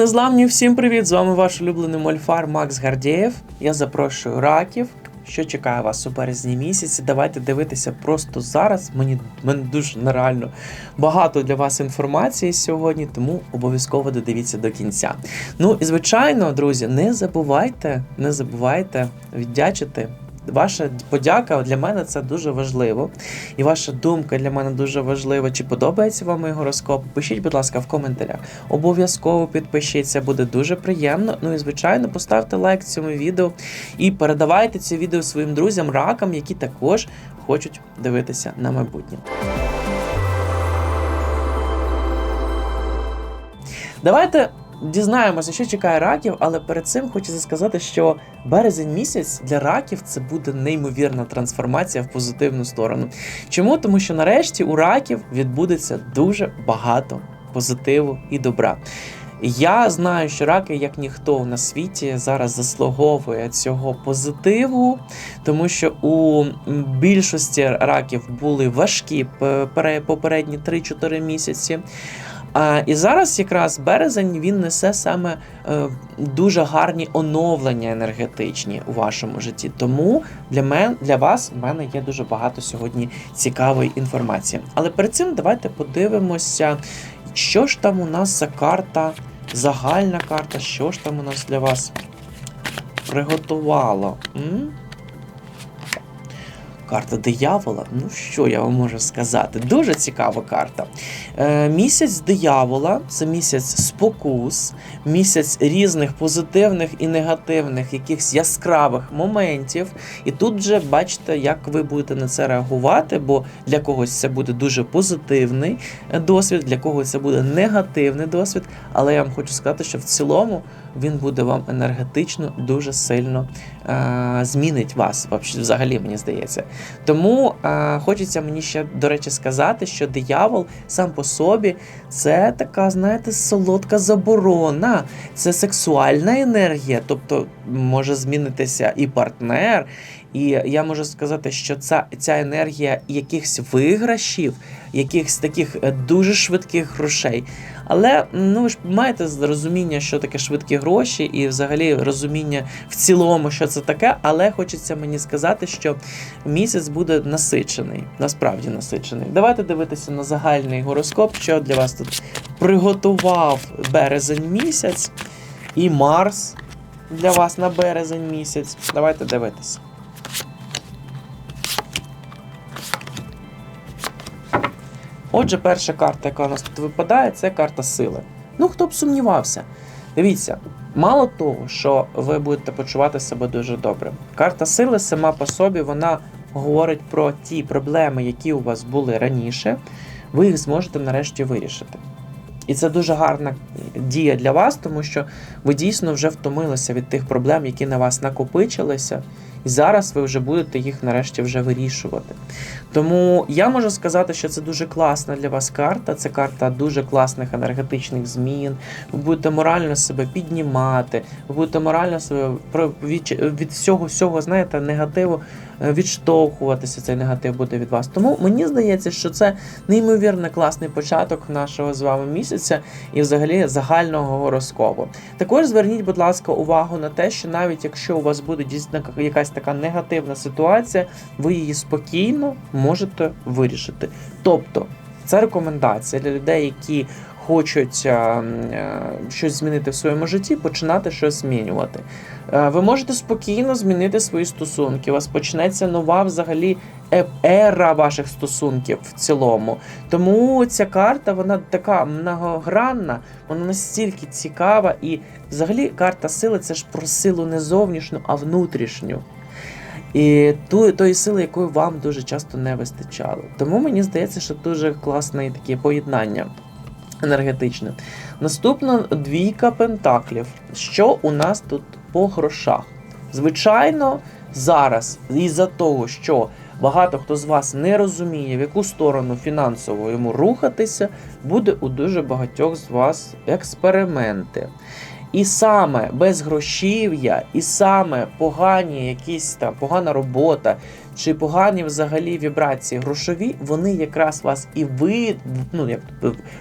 Незламні, всім привіт! З вами ваш улюблений мольфар Макс Гардєєв. Я запрошую раків. Що чекає вас у березні місяці? Давайте дивитися просто зараз. Мені мене дуже нереально багато для вас інформації сьогодні, тому обов'язково додивіться до кінця. Ну і звичайно, друзі, не забувайте, не забувайте віддячити. Ваша подяка для мене це дуже важливо. І ваша думка для мене дуже важлива. Чи подобається вам мій гороскоп? Пишіть, будь ласка, в коментарях. Обов'язково підпишіться, буде дуже приємно. Ну і звичайно, поставте лайк цьому відео і передавайте це відео своїм друзям, ракам, які також хочуть дивитися на майбутнє. Давайте дізнаємося, що чекає раків, але перед цим хочеться сказати, що березень місяць для раків це буде неймовірна трансформація в позитивну сторону. Чому? Тому що нарешті у раків відбудеться дуже багато позитиву і добра. Я знаю, що раки, як ніхто на світі, зараз заслуговує цього позитиву, тому що у більшості раків були важкі попередні 3-4 місяці. І зараз якраз березень він несе саме е, дуже гарні оновлення енергетичні у вашому житті. Тому для мен, для вас в мене є дуже багато сьогодні цікавої інформації. Але перед цим давайте подивимося, що ж там у нас за карта, загальна карта, що ж там у нас для вас приготувало. М? Карта диявола. Ну що я вам можу сказати? Дуже цікава карта. Е, місяць диявола це місяць спокус, місяць різних позитивних і негативних, якихось яскравих моментів. І тут вже бачите, як ви будете на це реагувати, бо для когось це буде дуже позитивний е, досвід, для когось це буде негативний досвід. Але я вам хочу сказати, що в цілому він буде вам енергетично дуже сильно е, змінить вас, взагалі, мені здається. Тому е, хочеться мені ще, до речі, сказати, що диявол сам по собі це така, знаєте, солодка заборона, це сексуальна енергія, тобто може змінитися і партнер. І я можу сказати, що ця, ця енергія якихось виграшів, якихось таких е, дуже швидких грошей. Але ну ви ж маєте розуміння, що таке швидкі гроші, і взагалі розуміння в цілому, що це таке. Але хочеться мені сказати, що місяць буде насичений, насправді насичений. Давайте дивитися на загальний гороскоп, що для вас тут приготував березень місяць і Марс для вас на березень місяць. Давайте дивитися. Отже, перша карта, яка у нас тут випадає, це карта сили. Ну, хто б сумнівався. Дивіться, мало того, що ви будете почувати себе дуже добре. Карта сили сама по собі вона говорить про ті проблеми, які у вас були раніше, ви їх зможете нарешті вирішити. І це дуже гарна дія для вас, тому що ви дійсно вже втомилися від тих проблем, які на вас накопичилися, і зараз ви вже будете їх нарешті вже вирішувати. Тому я можу сказати, що це дуже класна для вас карта. Це карта дуже класних енергетичних змін. Ви будете морально себе піднімати, ви будете морально себе від, від всього всього, знаєте, негативу е, відштовхуватися. Цей негатив буде від вас. Тому мені здається, що це неймовірно класний початок нашого з вами місяця і взагалі загального гороскопу. Також зверніть, будь ласка, увагу на те, що навіть якщо у вас буде дійсно якась така негативна ситуація, ви її спокійно можете вирішити. Тобто, це рекомендація для людей, які хочуть а, а, щось змінити в своєму житті, починати щось змінювати. А, ви можете спокійно змінити свої стосунки. У вас почнеться нова взагалі е, ера ваших стосунків в цілому. Тому ця карта вона така многогранна, вона настільки цікава, і взагалі карта сили це ж про силу не зовнішню, а внутрішню. І ту, тої сили, якої вам дуже часто не вистачало. Тому мені здається, що дуже класне таке поєднання енергетичне. Наступна двійка пентаклів. Що у нас тут по грошах? Звичайно, зараз, із-за того, що багато хто з вас не розуміє, в яку сторону фінансово йому рухатися, буде у дуже багатьох з вас експерименти. І саме без грошів'я, і саме погані якісь там погана робота, чи погані взагалі вібрації грошові, вони якраз вас і ви, ну, як,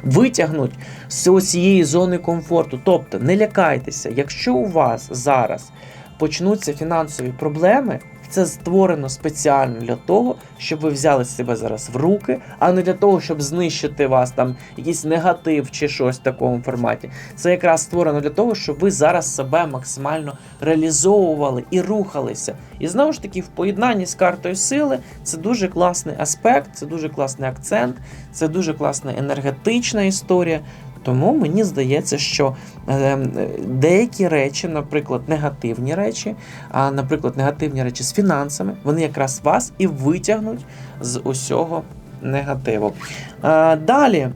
витягнуть з цієї зони комфорту. Тобто не лякайтеся, якщо у вас зараз почнуться фінансові проблеми, це створено спеціально для того, щоб ви взяли себе зараз в руки, а не для того, щоб знищити вас там якийсь негатив чи щось в такому форматі. Це якраз створено для того, щоб ви зараз себе максимально реалізовували і рухалися. І знову ж таки, в поєднанні з картою сили це дуже класний аспект, це дуже класний акцент, це дуже класна енергетична історія. Тому мені здається, що е, деякі речі, наприклад, негативні речі, а наприклад, негативні речі з фінансами, вони якраз вас і витягнуть з усього негативу. Е, далі.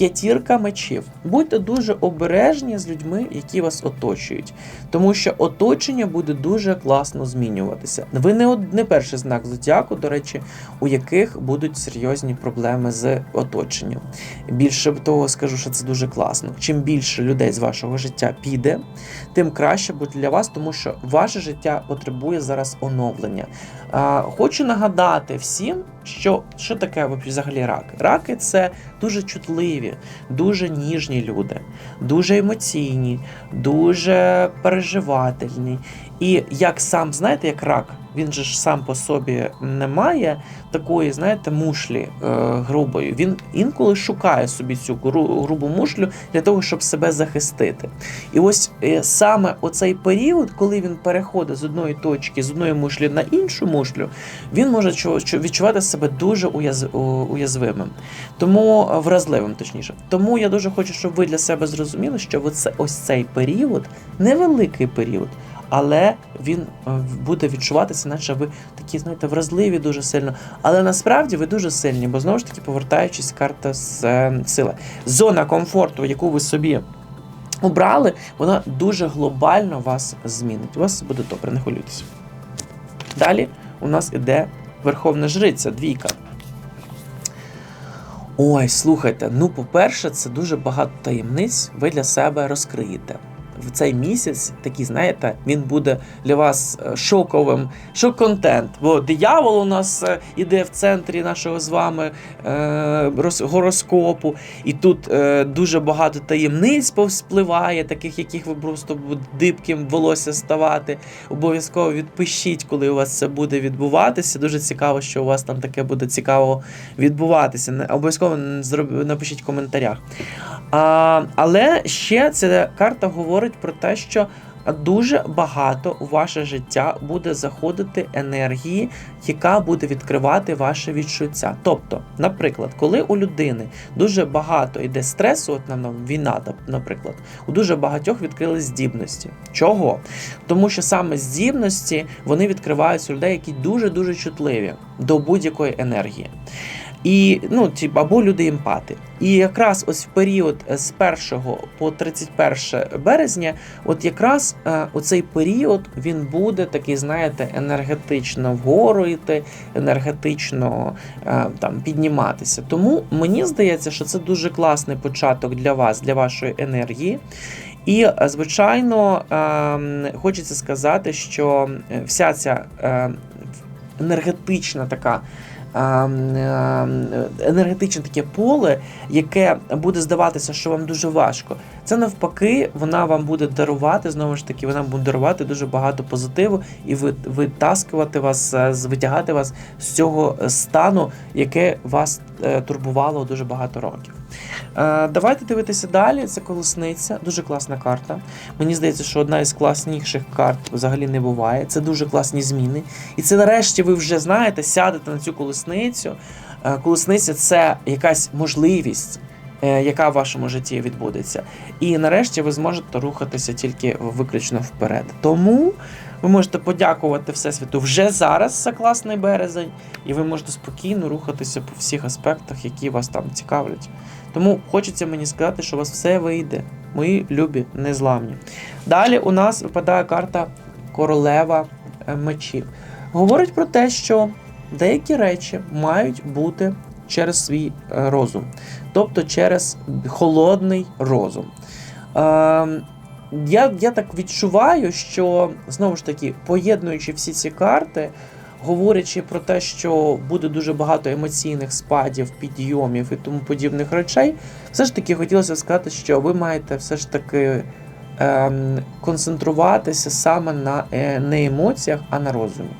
П'ятірка мечів. Будьте дуже обережні з людьми, які вас оточують, тому що оточення буде дуже класно змінюватися. Ви не не перший знак зодіаку, до речі, у яких будуть серйозні проблеми з оточенням. Більше того, скажу, що це дуже класно. Чим більше людей з вашого життя піде, тим краще буде для вас, тому що ваше життя потребує зараз оновлення. Хочу нагадати всім, що що таке взагалі раки. Раки це дуже чутливі, дуже ніжні люди, дуже емоційні, дуже переживательні. І як сам знаєте, як рак, він же ж сам по собі не має такої, знаєте, мушлі е, грубої. Він інколи шукає собі цю гру, грубу мушлю для того, щоб себе захистити. І ось е, саме оцей період, коли він переходить з одної точки, з одної мушлі на іншу мушлю, він може відчувати себе дуже уяз, уязвимим, тому вразливим, точніше. Тому я дуже хочу, щоб ви для себе зрозуміли, що ось цей період невеликий період але він е, буде відчуватися, наче ви такі, знаєте, вразливі дуже сильно. Але насправді ви дуже сильні, бо знову ж таки, повертаючись, карта з е, сили. Зона комфорту, яку ви собі обрали, вона дуже глобально вас змінить. У вас буде добре, не хвилюйтеся. Далі у нас іде Верховна Жриця, двійка. Ой, слухайте, ну, по-перше, це дуже багато таємниць ви для себе розкриєте в цей місяць, такий, знаєте, він буде для вас е, шоковим, шок-контент. Бо диявол у нас е, іде в центрі нашого з вами е, гороскопу, і тут дуже багато таємниць повспливає, таких, яких ви просто дибким волосся ставати. Обов'язково відпишіть, коли у вас це буде відбуватися. Дуже цікаво, що у вас там таке буде цікаво відбуватися. Обов'язково напишіть в коментарях. А, Але ще ця карта говорить про те, що дуже багато у ваше життя буде заходити енергії, яка буде відкривати ваше відчуття. Тобто, наприклад, коли у людини дуже багато йде стресу, от нам війна, наприклад, у дуже багатьох відкрили здібності. Чого? Тому що саме здібності вони відкриваються у людей, які дуже дуже чутливі до будь-якої енергії. І ну, ті, або люди емпати. І якраз ось в період з 1 по 31 березня, от якраз е, оцей період він буде такий, знаєте, енергетично вгору йти, енергетично е, там підніматися. Тому мені здається, що це дуже класний початок для вас, для вашої енергії. І, е, звичайно, е, хочеться сказати, що вся ця е, енергетична така. Енергетичне таке поле, яке буде здаватися, що вам дуже важко. Це навпаки, вона вам буде дарувати, знову ж таки, вона буде дарувати дуже багато позитиву і витаскувати вас, е, витягати вас з цього стану, яке вас е, турбувало дуже багато років. Е, давайте дивитися далі. Це колесниця, дуже класна карта. Мені здається, що одна із класніших карт взагалі не буває. Це дуже класні зміни. І це нарешті ви вже знаєте, сядете на цю колесницю. Е, колесниця це якась можливість. Е, яка в вашому житті відбудеться, і нарешті ви зможете рухатися тільки виключно вперед. Тому ви можете подякувати Всесвіту вже зараз за класний березень, і ви можете спокійно рухатися по всіх аспектах, які вас там цікавлять. Тому хочеться мені сказати, що у вас все вийде. Мої любі, незламні. Далі у нас випадає карта королева е, мечів. Говорить про те, що деякі речі мають бути через свій е, розум, тобто через холодний розум. Я, я так відчуваю, що знову ж таки, поєднуючи всі ці карти, говорячи про те, що буде дуже багато емоційних спадів, підйомів і тому подібних речей, все ж таки хотілося сказати, що ви маєте все ж таки ем, концентруватися саме на е, не емоціях, а на розумі.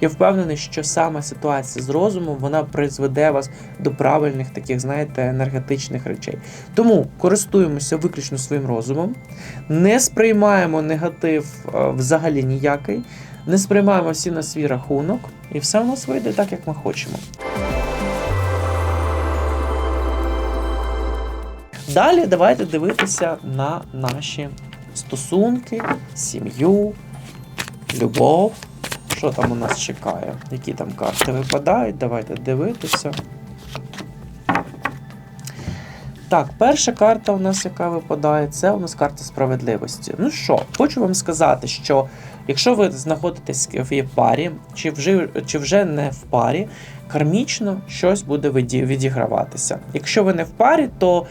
Я впевнений, що саме ситуація з розумом вона призведе вас до правильних таких, знаєте, енергетичних речей. Тому користуємося виключно своїм розумом, не сприймаємо негатив е, взагалі ніякий, не сприймаємо всі на свій рахунок, і все у нас вийде так, як ми хочемо. Далі давайте дивитися на наші стосунки, сім'ю, любов. Що там у нас чекає? Які там карти випадають? Давайте дивитися. Так, перша карта у нас, яка випадає, це у нас карта справедливості. Ну що, хочу вам сказати, що якщо ви знаходитесь в парі, чи вже, чи вже не в парі, кармічно щось буде відіграватися. Якщо ви не в парі, то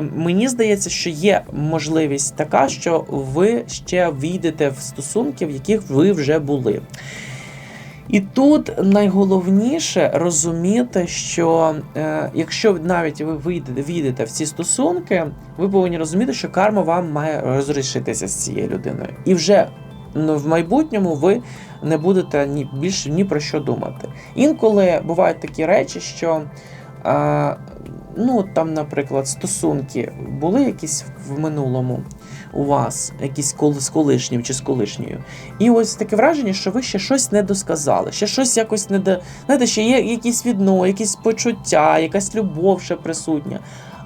мені здається, що є можливість така, що ви ще війдете в стосунки, в яких ви вже були. І тут найголовніше розуміти, що е, якщо навіть ви вийдете, війдете в ці стосунки, ви повинні розуміти, що карма вам має розрішитися з цією людиною. І вже ну, в майбутньому ви не будете ні більше ні про що думати. Інколи бувають такі речі, що е, ну там, наприклад, стосунки були якісь в минулому у вас, якісь з колишнім чи з колишньою. І ось таке враження, що ви ще щось не досказали, ще щось якось не до. Знаєте, ще є якісь відно, якісь почуття, якась любов ще присутня.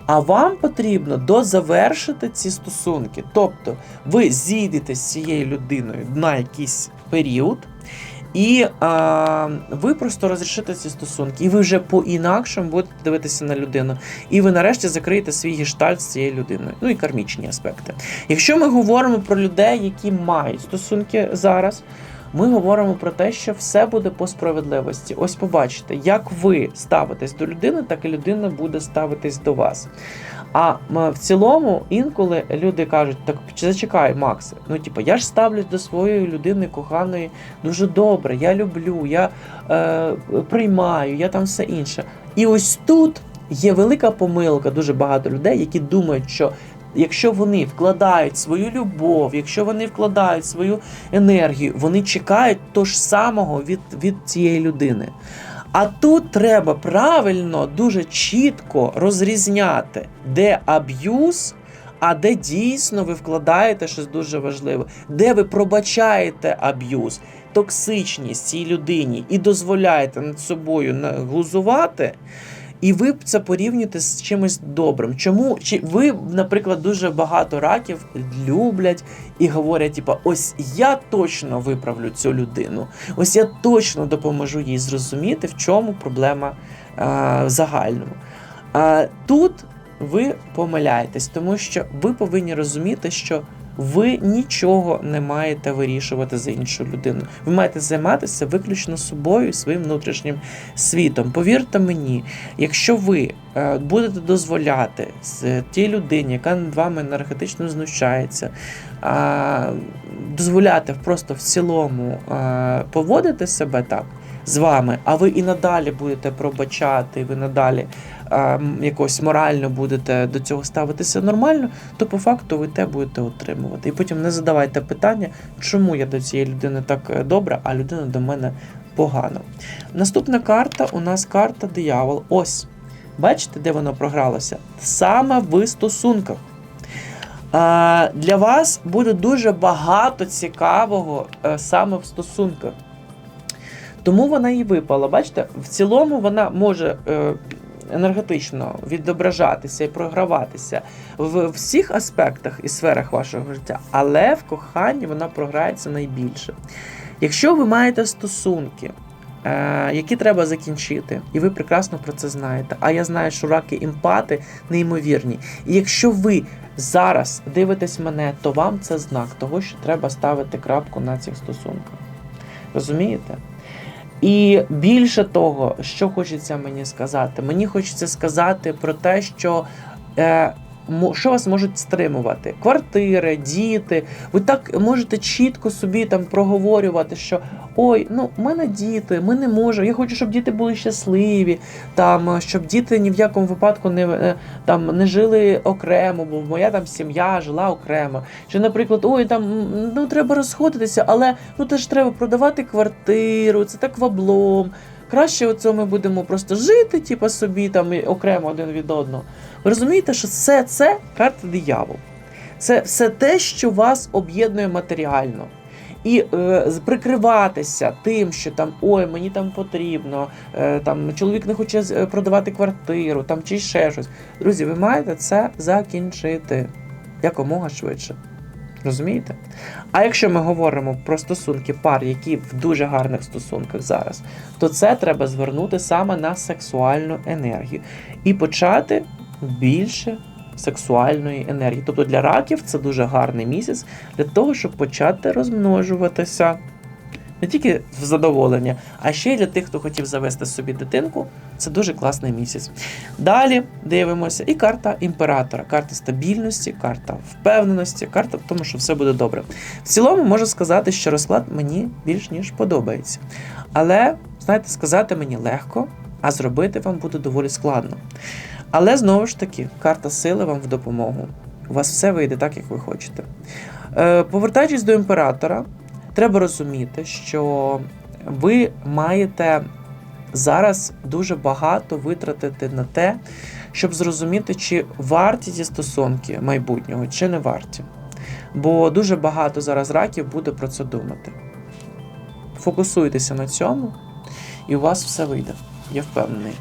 А вам потрібно дозавершити ці стосунки. Тобто ви зійдете з цією людиною на якийсь період, і а, ви просто розрішите ці стосунки, і ви вже по-інакшому будете дивитися на людину. І ви нарешті закриєте свій гештальт з цією людиною. Ну і кармічні аспекти. Якщо ми говоримо про людей, які мають стосунки зараз, ми говоримо про те, що все буде по справедливості. Ось побачите, як ви ставитесь до людини, так і людина буде ставитись до вас. А в цілому інколи люди кажуть, так зачекай, Макс, ну типу, я ж ставлюсь до своєї людини коханої дуже добре, я люблю, я е, приймаю, я там все інше. І ось тут є велика помилка, дуже багато людей, які думають, що якщо вони вкладають свою любов, якщо вони вкладають свою енергію, вони чекають того ж самого від, від цієї людини. А тут треба правильно, дуже чітко розрізняти, де аб'юз, а де дійсно ви вкладаєте щось дуже важливе, де ви пробачаєте аб'юз, токсичність цій людині і дозволяєте над собою глузувати. І ви це порівнюєте з чимось добрим. Чому чи ви, наприклад, дуже багато раків люблять і говорять, типа, ось я точно виправлю цю людину, ось я точно допоможу їй зрозуміти, в чому проблема а, в загальному. А тут ви помиляєтесь, тому що ви повинні розуміти, що ви нічого не маєте вирішувати за іншу людину. Ви маєте займатися виключно собою і своїм внутрішнім світом. Повірте мені, якщо ви е, будете дозволяти тій людині, яка над вами енергетично знущається, дозволяти просто в цілому е, поводити себе так з вами, а ви і надалі будете пробачати, ви надалі е, якось морально будете до цього ставитися нормально, то по факту ви те будете отримувати. І потім не задавайте питання, чому я до цієї людини так е, добра, а людина до мене погано. Наступна карта у нас карта диявол. Ось. Бачите, де воно програлося? Саме в стосунках. Для вас буде дуже багато цікавого е, саме в стосунках. Тому вона і випала. Бачите, в цілому вона може е, енергетично відображатися і програватися в всіх аспектах і сферах вашого життя, але в коханні вона програється найбільше. Якщо ви маєте стосунки, е, які треба закінчити, і ви прекрасно про це знаєте. А я знаю, що раки імпати неймовірні. І якщо ви зараз дивитесь мене, то вам це знак того, що треба ставити крапку на цих стосунках. Розумієте? І більше того, що хочеться мені сказати, мені хочеться сказати про те, що е, що вас можуть стримувати? Квартири, діти. Ви так можете чітко собі там проговорювати, що ой, ну в мене діти, ми не можемо. Я хочу, щоб діти були щасливі, там щоб діти ні в якому випадку не е, там не жили окремо, бо моя там сім'я жила окремо. Чи, наприклад, ой, там ну треба розходитися, але ну теж треба продавати квартиру, це так в облом. Краще оце ми будемо просто жити, типу, собі там окремо один від одного. Ви розумієте, що все це карта диявол. Це все те, що вас об'єднує матеріально. І е, прикриватися тим, що там ой, мені там потрібно, е, там чоловік не хоче продавати квартиру, там чи ще щось. Друзі, ви маєте це закінчити якомога швидше. Розумієте? А якщо ми говоримо про стосунки пар, які в дуже гарних стосунках зараз, то це треба звернути саме на сексуальну енергію і почати більше сексуальної енергії. Тобто для раків це дуже гарний місяць для того, щоб почати розмножуватися. Не тільки в задоволення, а ще й для тих, хто хотів завести собі дитинку. Це дуже класний місяць. Далі дивимося і карта імператора, карта стабільності, карта впевненості, карта в тому, що все буде добре. В цілому можу сказати, що розклад мені більш ніж подобається. Але, знаєте, сказати мені легко, а зробити вам буде доволі складно. Але знову ж таки, карта сили вам в допомогу. У вас все вийде так, як ви хочете. Е, повертаючись до імператора, треба розуміти, що ви маєте зараз дуже багато витратити на те, щоб зрозуміти, чи варті ці стосунки майбутнього, чи не варті. Бо дуже багато зараз раків буде про це думати. Фокусуйтеся на цьому, і у вас все вийде. Я впевнений.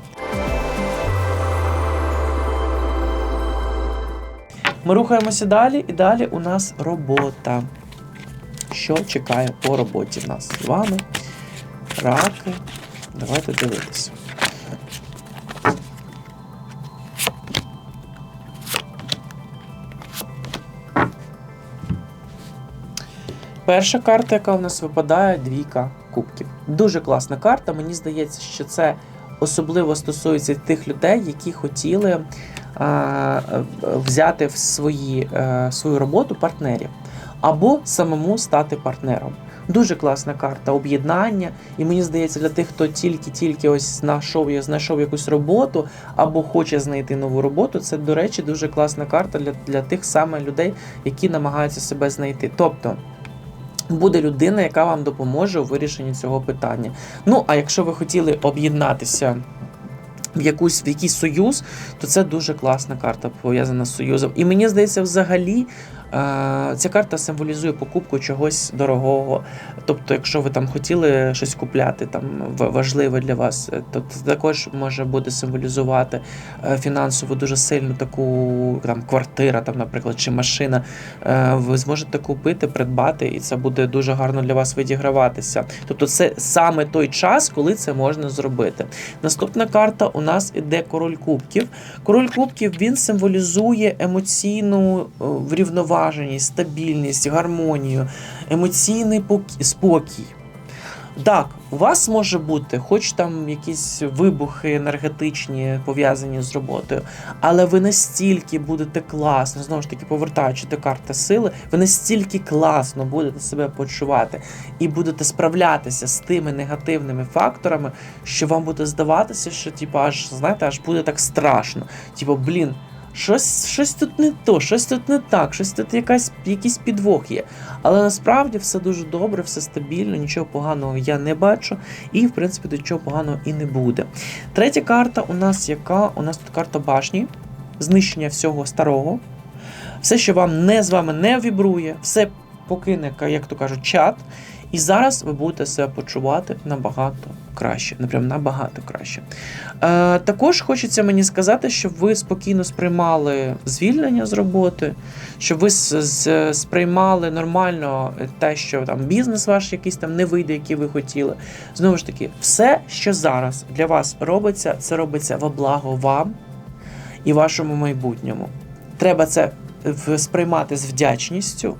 Ми рухаємося далі, і далі у нас робота. Що чекає по роботі в нас з вами? Раки. Давайте дивитися. Перша карта, яка у нас випадає, двійка кубків. Дуже класна карта. Мені здається, що це особливо стосується тих людей, які хотіли взяти в свої, е, свою роботу партнерів або самому стати партнером. Дуже класна карта об'єднання, і мені здається, для тих, хто тільки-тільки ось знайшов, знайшов якусь роботу або хоче знайти нову роботу, це, до речі, дуже класна карта для, для тих саме людей, які намагаються себе знайти. Тобто. Буде людина, яка вам допоможе у вирішенні цього питання. Ну, а якщо ви хотіли об'єднатися в якусь в якийсь союз, то це дуже класна карта пов'язана з союзом. І мені здається, взагалі ця карта символізує покупку чогось дорогого. Тобто, якщо ви там хотіли щось купляти, там важливе для вас, е, то це також може буде символізувати е, фінансово дуже сильну таку там квартира, там, наприклад, чи машина. Е, ви зможете купити, придбати, і це буде дуже гарно для вас відіграватися. Тобто, це саме той час, коли це можна зробити. Наступна карта у нас іде король кубків. Король кубків він символізує емоційну е, врівноваженість, стабільність, гармонію, емоційний покі- спокій. Так, у вас може бути, хоч там якісь вибухи енергетичні пов'язані з роботою, але ви настільки будете класно, знову ж таки, повертаючи до карти сили, ви настільки класно будете себе почувати і будете справлятися з тими негативними факторами, що вам буде здаватися, що типу, аж знаєте, аж буде так страшно. Типу, блін. Щось, щось тут не то, щось тут не так, щось тут якась, якийсь підвох є. Але насправді все дуже добре, все стабільно, нічого поганого я не бачу, і в принципі до чого поганого і не буде. Третя карта у нас яка? У нас тут карта башні, знищення всього старого. Все, що вам не з вами не вібрує, все покине, як то кажуть, чат. І зараз ви будете себе почувати набагато краще, напрям набагато краще. Е, також хочеться мені сказати, щоб ви спокійно сприймали звільнення з роботи, щоб ви сприймали нормально те, що там бізнес ваш якийсь там не вийде, який ви хотіли. Знову ж таки, все, що зараз для вас робиться, це робиться во благо вам і вашому майбутньому. Треба це сприймати з вдячністю.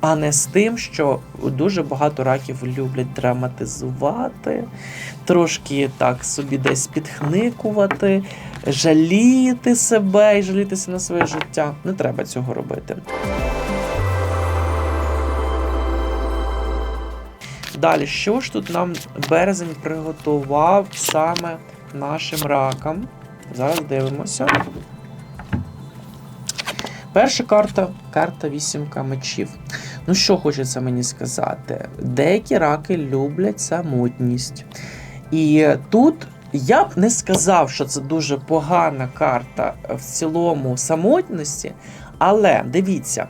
А не з тим, що дуже багато раків люблять драматизувати, трошки так собі десь підхникувати, жаліти себе і жалітися на своє життя. Не треба цього робити. Далі, що ж тут нам березень приготував саме нашим ракам? Зараз дивимося. Перша карта карта вісімка мечів. Ну, що хочеться мені сказати? Деякі раки люблять самотність. І тут я б не сказав, що це дуже погана карта в цілому самотності, але дивіться,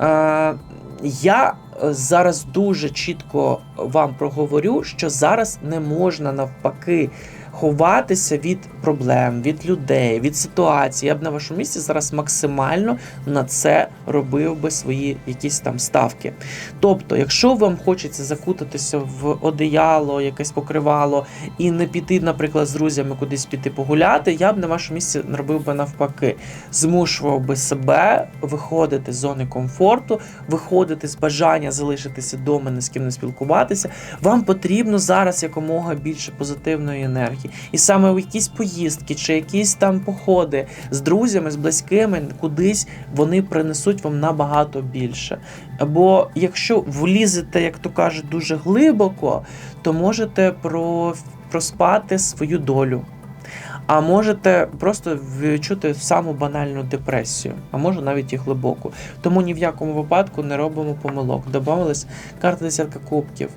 е, я зараз дуже чітко вам проговорю, що зараз не можна навпаки ховатися від проблем, від людей, від ситуації. Я б на вашому місці зараз максимально на це робив би свої якісь там ставки. Тобто, якщо вам хочеться закутатися в одеяло, якесь покривало, і не піти, наприклад, з друзями кудись піти погуляти, я б на вашому місці робив би навпаки, змушував би себе виходити з зони комфорту, виходити з бажання залишитися вдома, ні з ким не спілкуватися. Вам потрібно зараз якомога більше позитивної енергії. І саме в якісь поїздки чи якісь там походи з друзями, з близькими, кудись вони принесуть вам набагато більше. Бо якщо влізете, як то кажуть, дуже глибоко, то можете про, проспати свою долю. А можете просто відчути саму банальну депресію, а може навіть і глибоку. Тому ні в якому випадку не робимо помилок. Добавилась карта десятка кубків.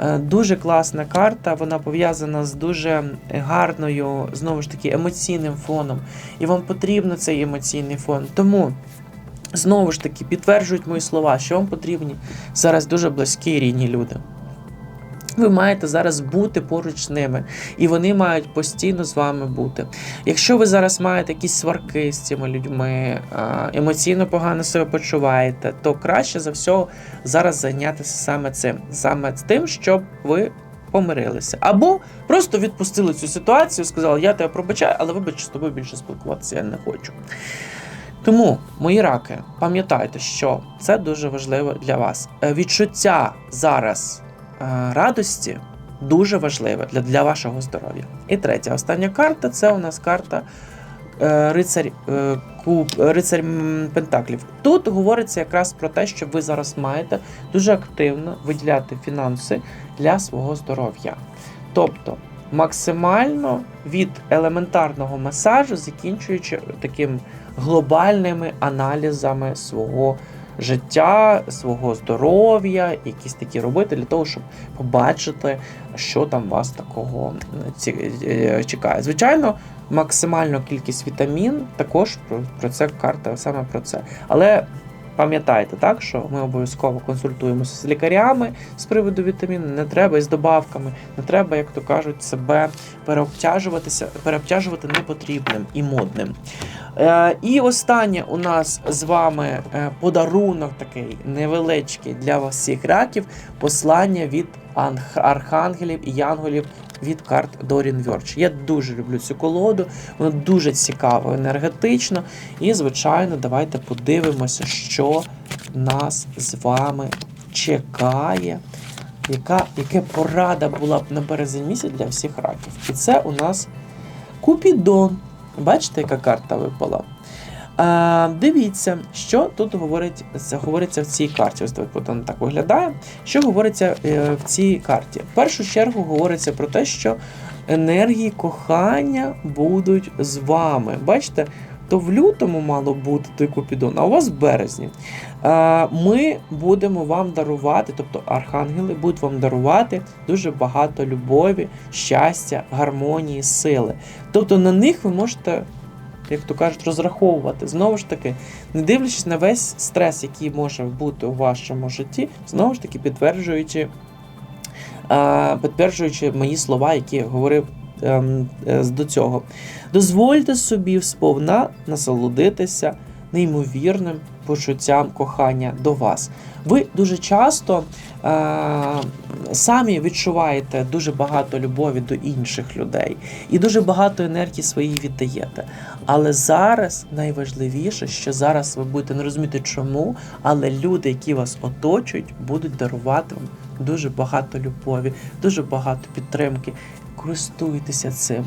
Е, Дуже класна карта, вона пов'язана з дуже гарною, знову ж таки, емоційним фоном. І вам потрібен цей емоційний фон. Тому. Знову ж таки, підтверджують мої слова, що вам потрібні зараз дуже близькі і рідні люди. Ви маєте зараз бути поруч з ними, і вони мають постійно з вами бути. Якщо ви зараз маєте якісь сварки з цими людьми, емоційно погано себе почуваєте, то краще за всього зараз зайнятися саме цим, саме тим, щоб ви помирилися. Або просто відпустили цю ситуацію, сказали, я тебе пробачаю, але вибач, з тобою більше спілкуватися я не хочу. Тому, мої раки, пам'ятайте, що це дуже важливо для вас. Е, Відчуття зараз радості дуже важливе для, для вашого здоров'я. І третя, остання карта це у нас карта е, рицарь, е, куб, рицарь Пентаклів. Тут говориться якраз про те, що ви зараз маєте дуже активно виділяти фінанси для свого здоров'я. Тобто максимально від елементарного масажу, закінчуючи таким глобальними аналізами свого життя, свого здоров'я, якісь такі робити для того, щоб побачити, що там вас такого ці- е, чекає. Звичайно, максимальна кількість вітамін також про це карта саме про це. Але пам'ятайте, так, що ми обов'язково консультуємося з лікарями з приводу вітамін, не треба із добавками, не треба, як то кажуть, себе переобтяжуватися, переобтяжувати непотрібним і модним. Е, і останнє у нас з вами е, подарунок такий невеличкий для вас всіх раків. Послання від архангелів і янголів від карт Дорін Вьорч. Я дуже люблю цю колоду, вона дуже цікава, енергетично. І, звичайно, давайте подивимося, що нас з вами чекає. Яка, яка порада була б на березень місяць для всіх раків? І це у нас Купідон. Бачите, яка карта випала? А, дивіться, що тут говорить, говориться в цій карті. Ось тут вона так виглядає. Що говориться е, в цій карті? В першу чергу говориться про те, що енергії кохання будуть з вами. Бачите, то в лютому мало бути той Купідон, а у вас в березні. Е, Ми будемо вам дарувати, тобто архангели будуть вам дарувати дуже багато любові, щастя, гармонії, сили. Тобто на них ви можете, як то кажуть, розраховувати. Знову ж таки, не дивлячись на весь стрес, який може бути у вашому житті, знову ж таки підтверджуючи, підтверджуючи мої слова, які говорив ем, е, до цього. Дозвольте собі сповна насолодитися неймовірним почуттям кохання до вас. Ви дуже часто е, самі відчуваєте дуже багато любові до інших людей і дуже багато енергії своєї віддаєте. Але зараз найважливіше, що зараз ви будете не розуміти чому, але люди, які вас оточують, будуть дарувати вам дуже багато любові, дуже багато підтримки. Користуйтеся цим.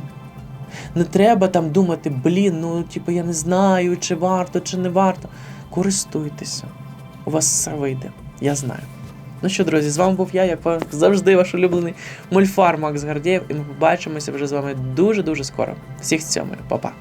Не треба там думати, блін, ну типу я не знаю, чи варто, чи не варто. Користуйтеся. У вас все вийде. Я знаю. Ну що, друзі, з вами був я, як завжди, ваш улюблений мульфар Макс Гардєєв, і ми побачимося вже з вами дуже-дуже скоро. Всіх цьому, Па-па.